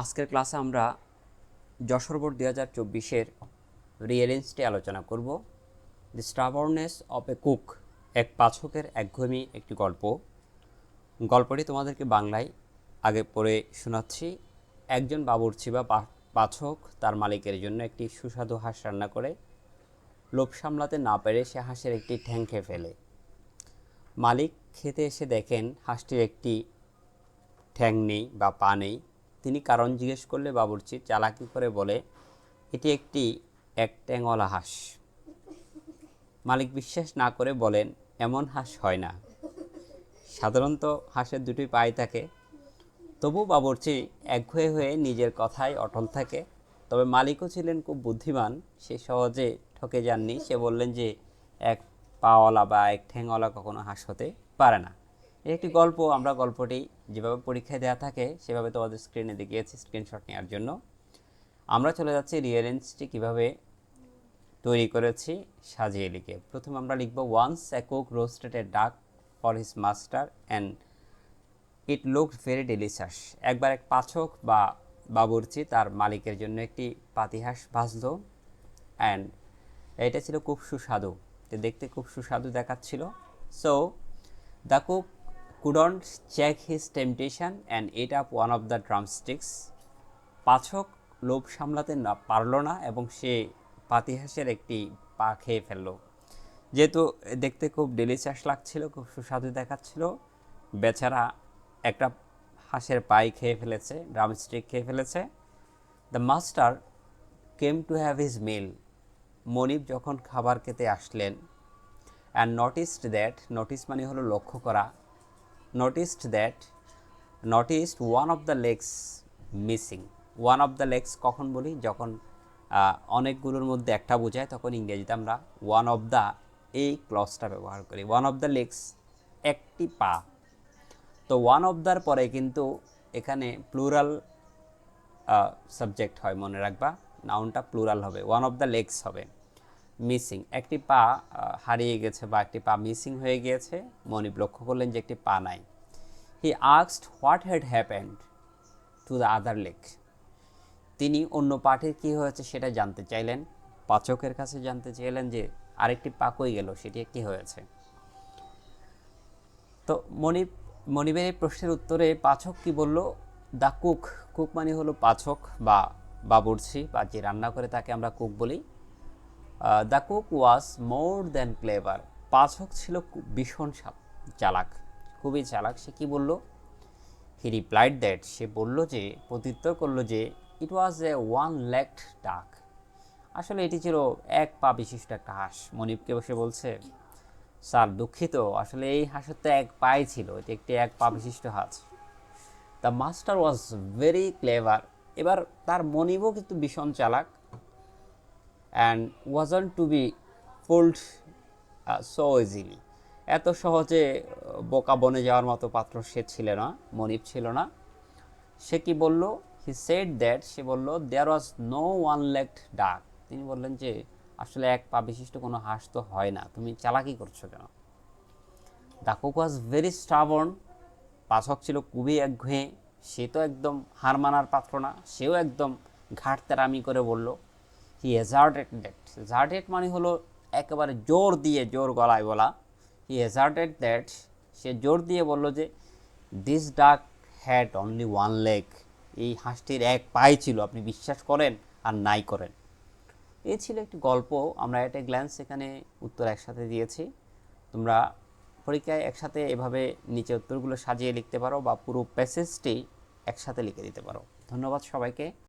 আজকের ক্লাসে আমরা যশোর বোর্ড দুই হাজার চব্বিশের রিয়েলেন্সটি আলোচনা করব। দি স্টাবরনেস অফ এ কুক এক পাচকের একঘমি একটি গল্প। গল্পটি তোমাদেরকে বাংলায় আগে পড়ে শোনাচ্ছি। একজন বাবুর্চি বা পাচক তার মালিকের জন্য একটি সুস্বাদু হাঁস রান্না করে। লোভ সামলাতে না পেরে সে হাঁসের একটি ঠ্যাং খেয়ে ফেলে। মালিক খেতে এসে দেখেন হাঁসটির একটি ঠ্যাং নেই বা পা নেই। তিনি কারণ জিজ্ঞেস করলে বাবুর্চি চালাকি করে বলে, এটি একটি এক ট্যাংওয়ালা হাঁস। মালিক বিশ্বাস না করে বলেন, এমন হাঁস হয় না। সাধারণত হাঁসের দুটি পায়ে থাকে। তবু বাবুর্চি একঘয়ে হয়ে নিজের কথায় অটল থাকে। তবে মালিকও ছিলেন খুব বুদ্ধিমান। সে সহজে ঠকে যাননি। সে বললেন যে, এক পাওয়ালা বা এক ঠ্যাংওয়ালা কখনো হাঁস হতে পারে না। একটি গল্প, আমরা গল্পটি যেভাবে পরীক্ষায় দেওয়া থাকে, সেভাবে তোমাদের স্ক্রিনে দেখিয়েছি স্ক্রিনশট নেওয়ার জন্য। আমরা চলে যাচ্ছি রিয়ারেন্সটি কীভাবে তৈরি করেছি, সাজিয়ে লিখে। প্রথমে আমরা লিখব once a cook roasted a duck for his master and it look very delicious একবার এক পাচক বা বাবুর্চি তার মালিকের জন্য একটি পাতিহাঁস ভাজলো অ্যান্ড এটা ছিল খুব সুস্বাদু। দেখতে খুব সুস্বাদু দেখাচ্ছিল। So the cook couldn't check his temptation and ate up one of the drumsticks পাচক লোভ সামলাতে না পারল না এবং সে পাতিহাঁসের একটি পা খেয়ে ফেলল। যেহেতু দেখতে খুব ডেলিশিয়াস লাগছিল, খুব সুস্বাদু দেখাচ্ছিল, বেচারা একটা হাঁসের পাই খেয়ে ফেলেছে ড্রামস্টিক খেয়ে ফেলেছে। The master came to have his meal মনিব যখন খাবার খেতে আসলেন অ্যান্ড নোটিসড দ্যাট নোটিস মানে হলো লক্ষ্য করা noticed that noticed one of the legs missing one of the legs কখন বলি? যখন অনেকগুলোর মধ্যে একটা বোঝায়, তখন ইংরেজিতে আমরা ওয়ান অফ দ্য এই ক্লসটা ব্যবহার করি। ওয়ান অফ দ্য লেগস একটি পা। তো ওয়ান অফ দ্যার পরে কিন্তু এখানে প্লুরাল সাবজেক্ট হয়, মনে রাখবা। নাউনটা প্লুরাল হবে। ওয়ান অফ দ্য লেগস হবে। মিসিং। একটি পা হারিয়ে গেছে বা একটি পা মিসিং হয়ে গিয়েছে, মনিব লক্ষ্য করলেন যে একটি পা নাই। He আক্সড what had happened to the other leg তিনি অন্য পাটির কী হয়েছে সেটা জানতে চাইলেন। পাচকের কাছে জানতে চাইলেন যে আরেকটি পা কই গেল, সেটি কি হয়েছে? তো মনিব, মনিবের এই প্রশ্নের উত্তরে পাচক কি বলল? দ্য কুক কুক মানে হলো পাচক বা বাবুর্চি বা যে রান্না করে তাকে আমরা কুক বলি। The cook was more than clever পাচক ছিল ভীষণ চালাক, খুবই চালাক। সে কি বলল? হি রিপ্লাইড দ্যাট সে বলল যে প্রত্যুত্তর করল যে ইট ওয়াজ এ ওয়ান লেগড ডাক আসলে এটি ছিল এক পা বিশিষ্ট একটা হাঁস, মনিবকে বসে বলছে। স্যার, দুঃখিত, আসলে এই হাঁসের তো এক পাই ছিল, এটি একটি এক পা বিশিষ্ট হাঁস। The master was very clever এবার তার মনিবও কিন্তু ভীষণ চালাক। And wasn't to be fooled so easily এত সহজে আহ, বোকা বনে যাওয়ার মতো পাত্র সে ছিল না মনিব ছিল না। সে কি বলল? হি সেড দ্যাট সে বলল there was no one legged duck তিনি বললেন যে আসলে এক পা বিশিষ্ট কোনো হাঁস তো হয় না তুমি চালাকি করছ কেন? The cook was very stubborn পাচক ছিল খুবই একঘেয়ে সে তো একদম হার মানার পাত্র না সেও একদম ঘাট তেরামি করে বলল হি হেজার্টেড দ্যাট জার্টেড মানে হলো একেবারে জোর দিয়ে জোর গলায় বলা। হি হেজার্টেড দ্যাট সে জোর দিয়ে বলল যে দিস ডাক হ্যাড অনলি ওয়ান লেগ এই হাঁসটির এক পায়ে ছিল, আপনি বিশ্বাস করেন আর নাই করেন। এই ছিল একটি গল্প, আমরা একটা গ্ল্যান্স এখানে উত্তর একসাথে দিয়েছি। তোমরা পরীক্ষায় একসাথে এভাবে নিচে উত্তরগুলো সাজিয়ে লিখতে পারো বা পুরো প্যাসেজটি একসাথে লিখে দিতে পারো। ধন্যবাদ সবাইকে।